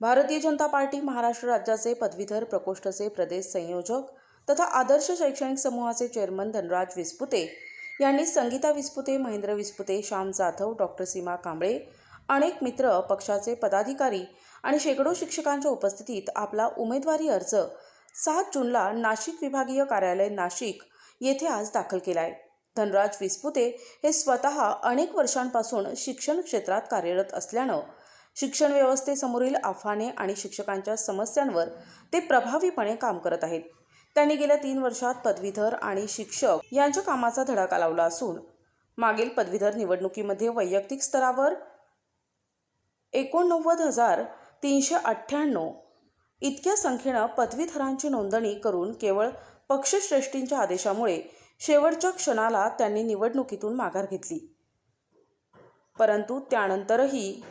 Bharatiya Janata party Maharashtra राज्याचे पदवीधर प्रकोष्ठचे प्रदेश संयोजक तथा आदर्श शैक्षणिक समूहाचे चेअरमन धनराज विस्पुते यांनी संगीता विस्पुते महेंद्र विस्पुते श्याम जाधव डॉक्टर सीमा कांबळे अनेक मित्र पक्षाचे पदाधिकारी आणि शेकडो शिक्षकांच्या उपस्थितीत आपला उमेदवारी अर्ज सात जूनला नाशिक विभागीय कार्यालय नाशिक येथे आज दाखल केला आहे धनराज विस्पुते हे स्वतः अनेक वर्षांपासून शिक्षण क्षेत्रात कार्यरत असल्यानं शिक्षण व्यवस्थेसमोरील आव्हाने आणि शिक्षकांच्या समस्यांवर ते प्रभावीपणे काम करत आहेत. त्यांनी गेल्या तीन वर्षात पदवीधर आणि शिक्षक यांच्या कामाचा धडाका लावला असून मागील पदवीधर निवडणुकीमध्ये वैयक्तिक स्तरावर एकोणनव्वद हजार तीनशे अठ्ठ्याण्णव इतक्या संख्येनं पदवीधरांची नोंदणी करून केवळ पक्षश्रेष्ठींच्या आदेशामुळे शेवटच्या क्षणाला त्यांनी निवडणुकीतून माघार घेतली. परंतु त्यानंतरही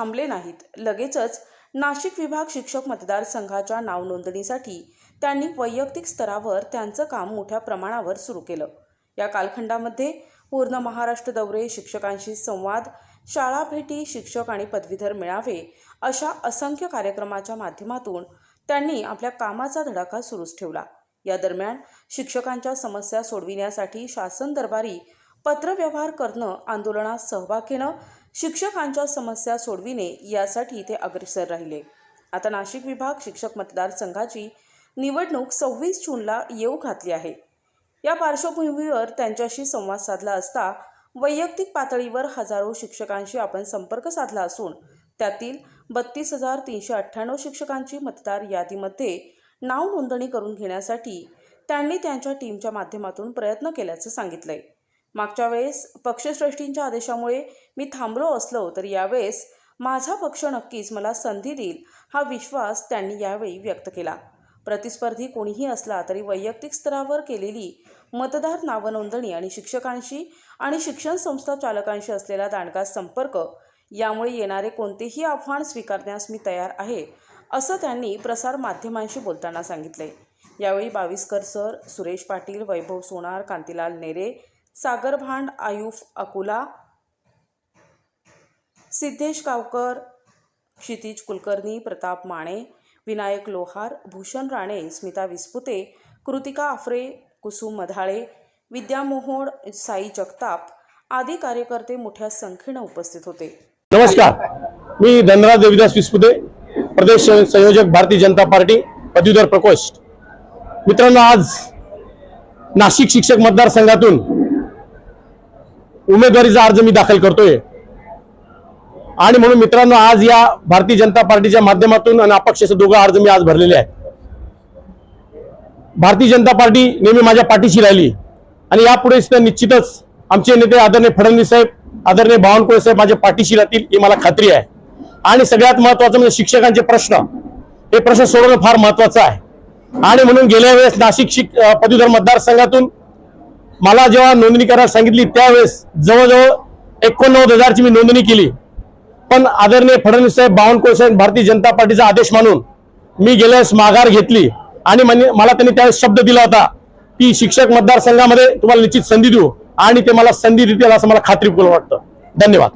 थांबले नाहीत. लगेचच नाशिक विभाग शिक्षक मतदारसंघाच्या नावनोंदणीसाठी त्यांनी वैयक्तिक स्तरावर त्यांचं काम मोठ्या प्रमाणावर सुरू केलं. या कालखंडामध्ये पूर्ण महाराष्ट्र दौरे शिक्षकांशी संवाद शाळा भेटी शिक्षक आणि पदवीधर मिळावे अशा असंख्य कार्यक्रमाच्या माध्यमातून त्यांनी आपल्या कामाचा धडाका सुरूच ठेवला. या दरम्यान शिक्षकांच्या समस्या सोडविण्यासाठी शासन दरबारी पत्रव्यवहार करणं आंदोलनात सहभाग घेणं शिक्षकांच्या समस्या सोडविणे यासाठी ते अग्रेसर राहिले. आता नाशिक विभाग शिक्षक मतदारसंघाची निवडणूक सव्वीस जूनला येऊ घातली आहे. या पार्श्वभूमीवर त्यांच्याशी संवाद साधला असता वैयक्तिक पातळीवर हजारो शिक्षकांशी आपण संपर्क साधला असून त्यातील बत्तीस हजार तीनशे अठ्ठ्याण्णव शिक्षकांची मतदार यादीमध्ये नाव नोंदणी करून घेण्यासाठी त्यांनी त्यांच्या टीमच्या माध्यमातून प्रयत्न केल्याचं सांगितलंय. मागच्या वेळेस पक्षश्रेष्ठींच्या आदेशामुळे मी थांबलो असलो तर यावेळेस माझा पक्ष नक्कीच मला संधी देईल हा विश्वास त्यांनी यावेळी व्यक्त केला. प्रतिस्पर्धी कोणीही असला तरी वैयक्तिक स्तरावर केलेली मतदार नावनोंदणी आणि शिक्षकांशी आणि शिक्षण संस्था चालकांशी असलेला दांडगा संपर्क यामुळे येणारे कोणतेही आव्हान स्वीकारण्यास मी तयार आहे असं त्यांनी प्रसार माध्यमांशी बोलताना सांगितले. यावेळी बावीसकर सर सुरेश पाटील वैभव सोनार कांतीलाल नेरे सागर भांड आयुफ अकोला सिद्धेश गावकर क्षितिज कुलकर्णी प्रताप माणे विनायक लोहार भूषण राणे स्मिता विस्पुते कृतिका आफरे कुसुम मधाळे विद्या मोहोड साई जगताप आदी कार्यकर्ते मोठ्या संख्येनं उपस्थित होते. नमस्कार. मी धनराज देवीदास विस्पुते प्रदेश संयोजक भारतीय जनता पार्टी पदवीधर प्रकोष्ठ. मित्रांनो आज नाशिक शिक्षक मतदारसंघातून उमेदवारीचा अर्ज मी दाखल करतोय. आणि म्हणून मित्रांनो आज या भारतीय जनता पार्टीच्या माध्यमातून आणि अपक्षाचे दोघं अर्ज मी आज भरलेले आहेत. भारतीय जनता पार्टी नेहमी माझ्या पाठीशी राहिली. आणि यापुढे सुद्धा निश्चितच आमचे नेते आदरणीय फडणवीस साहेब आदरणीय बावनकुळे साहेब माझ्या पाठीशी राहतील ही मला खात्री आहे. आणि सगळ्यात महत्वाचं म्हणजे शिक्षकांचे प्रश्न. हे प्रश्न सोडवणं फार महत्वाचं आहे. आणि म्हणून गेल्या वेळेस नाशिक शिक पदवीधर मतदारसंघातून मला जेव्हा नोंदणी करायला सांगितली त्यावेळेस जवळजवळ एकोणनव्वद हजारची मी नोंदणी केली. पण आदरणीय फडणवीस साहेब बावनकुळे साहेब भारतीय जनता पार्टीचा आदेश मानून मी गेल्यास माघार घेतली आणि म्हणे- मला त्यांनी त्यावेळेस शब्द दिला होता की शिक्षक मतदारसंघामध्ये तुम्हाला निश्चित संधी देऊ आणि ते मला संधी देतील असं मला खात्रीपूर्ण वाटतं. धन्यवाद.